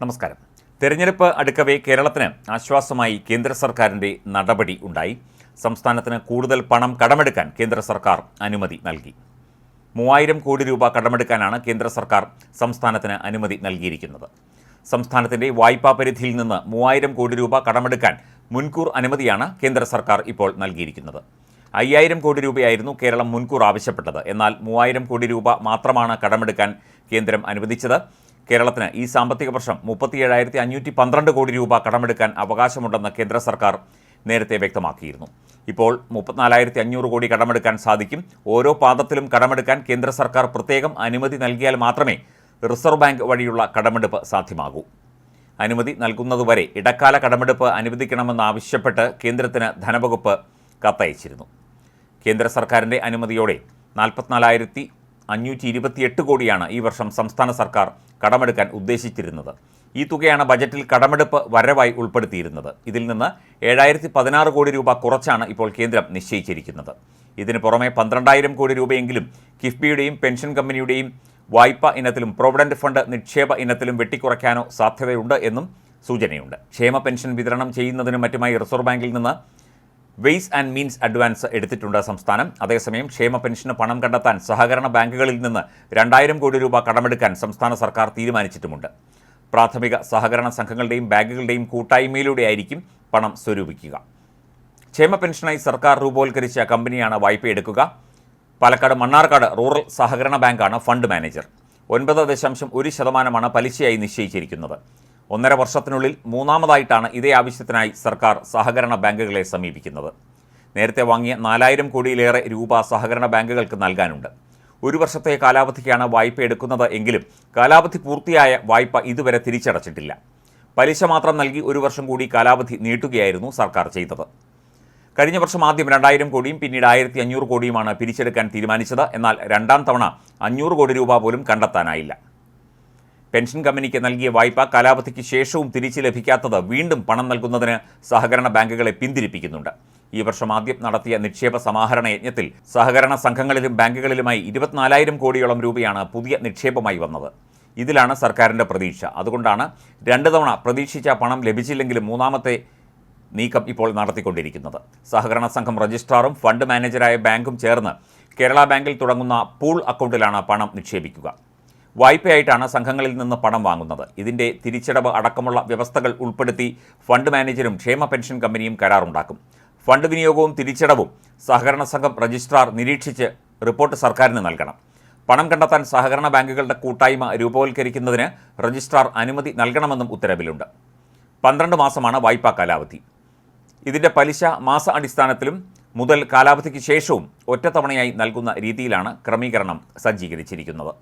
നമസ്കാരം. തെരഞ്ഞെടുപ്പ് അടുക്കവേ കേരളത്തിന് ആശ്വാസമായി കേന്ദ്ര സർക്കാരിന്റെ നടപടി ഉണ്ടായി. സംസ്ഥാനത്തിന് കൂടുതൽ പണം കടമെടുക്കാൻ കേന്ദ്ര സർക്കാർ അനുമതി നൽകി. മൂവായിരം കോടി രൂപ കടമെടുക്കാനാണ് കേന്ദ്ര സർക്കാർ സംസ്ഥാനത്തിന് അനുമതി നൽകിയിരിക്കുന്നത്. സംസ്ഥാനത്തിന്റെ വായ്പാ പരിധിയിൽ നിന്ന് മൂവായിരം കോടി രൂപ കടമെടുക്കാൻ മുൻകൂർ അനുമതിയാണ് കേന്ദ്ര സർക്കാർ ഇപ്പോൾ നൽകിയിരിക്കുന്നത്. അയ്യായിരം കോടി രൂപയായിരുന്നു കേരളം മുൻകൂർ ആവശ്യപ്പെട്ടത്. എന്നാൽ മൂവായിരം കോടി രൂപ മാത്രമാണ് കടമെടുക്കാൻ കേന്ദ്രം അനുവദിച്ചത്. കേരളത്തിന് ഈ സാമ്പത്തിക വർഷം മുപ്പത്തിയേഴായിരത്തി അഞ്ഞൂറ്റി പന്ത്രണ്ട് കോടി രൂപ കടമെടുക്കാൻ അവകാശമുണ്ടെന്ന് കേന്ദ്ര സർക്കാർ നേരത്തെ വ്യക്തമാക്കിയിരുന്നു. ഇപ്പോൾ മുപ്പത്തിനാലായിരത്തി അഞ്ഞൂറ് കോടി കടമെടുക്കാൻ സാധിക്കും. ഓരോ പാദത്തിലും കടമെടുക്കാൻ കേന്ദ്ര സർക്കാർ പ്രത്യേകം അനുമതി നൽകിയാൽ മാത്രമേ റിസർവ് ബാങ്ക് വഴിയുള്ള കടമെടുപ്പ് സാധ്യമാകൂ. അനുമതി നൽകുന്നതുവരെ ഇടക്കാല കടമെടുപ്പ് അനുവദിക്കണമെന്നാവശ്യപ്പെട്ട് കേന്ദ്രത്തിന് ധനവകുപ്പ് കത്തയച്ചിരുന്നു. കേന്ദ്ര സർക്കാരിന്റെ അനുമതിയോടെ നാൽപ്പത്തിനാലായിരത്തി അഞ്ഞൂറ്റി ഇരുപത്തിയെട്ട് കോടിയാണ് ഈ വർഷം സംസ്ഥാന സർക്കാർ കടമെടുക്കാൻ ഉദ്ദേശിച്ചിരുന്നത്. ഈ തുകയാണ് ബജറ്റിൽ കടമെടുപ്പ് വരവായി ഉൾപ്പെടുത്തിയിരുന്നത്. ഇതിൽ നിന്ന് ഏഴായിരത്തി പതിനാറ് കോടി രൂപ കുറച്ചാണ് ഇപ്പോൾ കേന്ദ്രം നിശ്ചയിച്ചിരിക്കുന്നത്. ഇതിന് പുറമെ പന്ത്രണ്ടായിരം കോടി രൂപയെങ്കിലും കിഫ്ബിയുടെയും പെൻഷൻ കമ്പനിയുടെയും വായ്പ ഇനത്തിലും പ്രൊവിഡന്റ് ഫണ്ട് നിക്ഷേപ ഇനത്തിലും വെട്ടിക്കുറയ്ക്കാനോ സാധ്യതയുണ്ട് എന്നും സൂചനയുണ്ട്. ക്ഷേമ പെൻഷൻ വിതരണം ചെയ്യുന്നതിനും മറ്റുമായി റിസർവ് ബാങ്കിൽ നിന്ന് വെയ്സ് ആൻഡ് മീൻസ് അഡ്വാൻസ് എടുത്തിട്ടുണ്ട് സംസ്ഥാനം. അതേസമയം ക്ഷേമ പെൻഷന് പണം കണ്ടെത്താൻ സഹകരണ ബാങ്കുകളിൽ നിന്ന് രണ്ടായിരം കോടി രൂപ കടമെടുക്കാൻ സംസ്ഥാന സർക്കാർ തീരുമാനിച്ചിട്ടുമുണ്ട്. പ്രാഥമിക സഹകരണ സംഘങ്ങളുടെയും ബാങ്കുകളുടെയും കൂട്ടായ്മയിലൂടെയായിരിക്കും പണം സ്വരൂപിക്കുക. ക്ഷേമ പെൻഷനായി സർക്കാർ രൂപവൽക്കരിച്ച കമ്പനിയാണ് വായ്പയെടുക്കുക പാലക്കാട് മണ്ണാർക്കാട് റൂറൽ സഹകരണ ബാങ്കാണ് ഫണ്ട് മാനേജർ. ഒൻപത് ദശാംശം ഒരു ശതമാനമാണ് പലിശയായി നിശ്ചയിച്ചിരിക്കുന്നത്. ഒന്നര വർഷത്തിനുള്ളിൽ മൂന്നാമതായിട്ടാണ് ഇതേ ആവശ്യത്തിനായി സർക്കാർ സഹകരണ ബാങ്കുകളെ സമീപിക്കുന്നത്. നേരത്തെ വാങ്ങിയ നാലായിരം കോടിയിലേറെ രൂപ സഹകരണ ബാങ്കുകൾക്ക് നൽകാനുണ്ട്. ഒരു വർഷത്തെ കാലാവധിക്കാണ് വായ്പ എടുക്കുന്നത് എങ്കിലും കാലാവധി പൂർത്തിയായ വായ്പ ഇതുവരെ തിരിച്ചടച്ചിട്ടില്ല. പലിശ മാത്രം നൽകി ഒരു വർഷം കൂടി കാലാവധി നീട്ടുകയായിരുന്നു സർക്കാർ ചെയ്തത്. കഴിഞ്ഞ വർഷം ആദ്യം രണ്ടായിരം കോടിയും പിന്നീട് ആയിരത്തി അഞ്ഞൂറ് കോടിയുമാണ് പിരിച്ചെടുക്കാൻ തീരുമാനിച്ചത്. എന്നാൽ രണ്ടാം തവണ അഞ്ഞൂറ് കോടി രൂപ പോലും കണ്ടെത്താനായില്ല. പെൻഷൻ കമ്പനിക്ക് നൽകിയ വായ്പ കാലാവധിക്ക് ശേഷവും തിരിച്ചു ലഭിക്കാത്തത് വീണ്ടും പണം നൽകുന്നതിന് സഹകരണ ബാങ്കുകളെ പിന്തിരിപ്പിക്കുന്നുണ്ട്. ഈ വർഷം ആദ്യം നടത്തിയ നിക്ഷേപ സമാഹരണ യജ്ഞത്തിൽ സഹകരണ സംഘങ്ങളിലും ബാങ്കുകളിലുമായി ഇരുപത്തിനാലായിരം കോടിയോളം രൂപയാണ് പുതിയ നിക്ഷേപമായി വന്നത്. ഇതിലാണ് സർക്കാരിന്റെ പ്രതീക്ഷ. അതുകൊണ്ടാണ് രണ്ട് തവണ പ്രതീക്ഷിച്ച പണം ലഭിച്ചില്ലെങ്കിലും മൂന്നാമത്തെ നീക്കം ഇപ്പോൾ നടത്തിക്കൊണ്ടിരിക്കുന്നത്. സഹകരണ സംഘം രജിസ്ട്രാറും ഫണ്ട് മാനേജരായ ബാങ്കും ചേർന്ന് കേരള ബാങ്കിൽ തുടങ്ങുന്ന പൂൾ അക്കൗണ്ടിലാണ് പണം നിക്ഷേപിക്കുക. വായ്പയായിട്ടാണ് സംഘങ്ങളിൽ നിന്ന് പണം വാങ്ങുന്നത്. ഇതിന്റെ തിരിച്ചടവ് അടക്കമുള്ള വ്യവസ്ഥകൾ ഉൾപ്പെടുത്തി ഫണ്ട് മാനേജരും ക്ഷേമ പെൻഷൻ കമ്പനിയും കരാറുണ്ടാക്കും. ഫണ്ട് വിനിയോഗവും തിരിച്ചടവും സഹകരണ സംഘം രജിസ്ട്രാർ നിരീക്ഷിച്ച് റിപ്പോർട്ട് സർക്കാരിന് നൽകണം. പണം കണ്ടെത്താൻ സഹകരണ ബാങ്കുകളുടെ കൂട്ടായ്മ രൂപവൽക്കരിക്കുന്നതിന് രജിസ്ട്രാർ അനുമതി നൽകണമെന്നും ഉത്തരവിലുണ്ട്. പന്ത്രണ്ട് മാസമാണ് വായ്പാ കാലാവധി. ഇതിന്റെ പലിശ മാസ അടിസ്ഥാനത്തിലും മുതൽ കാലാവധിക്ക് ശേഷവും ഒറ്റത്തവണയായി നൽകുന്ന രീതിയിലാണ് ക്രമീകരണം സജ്ജീകരിച്ചിരിക്കുന്നത്.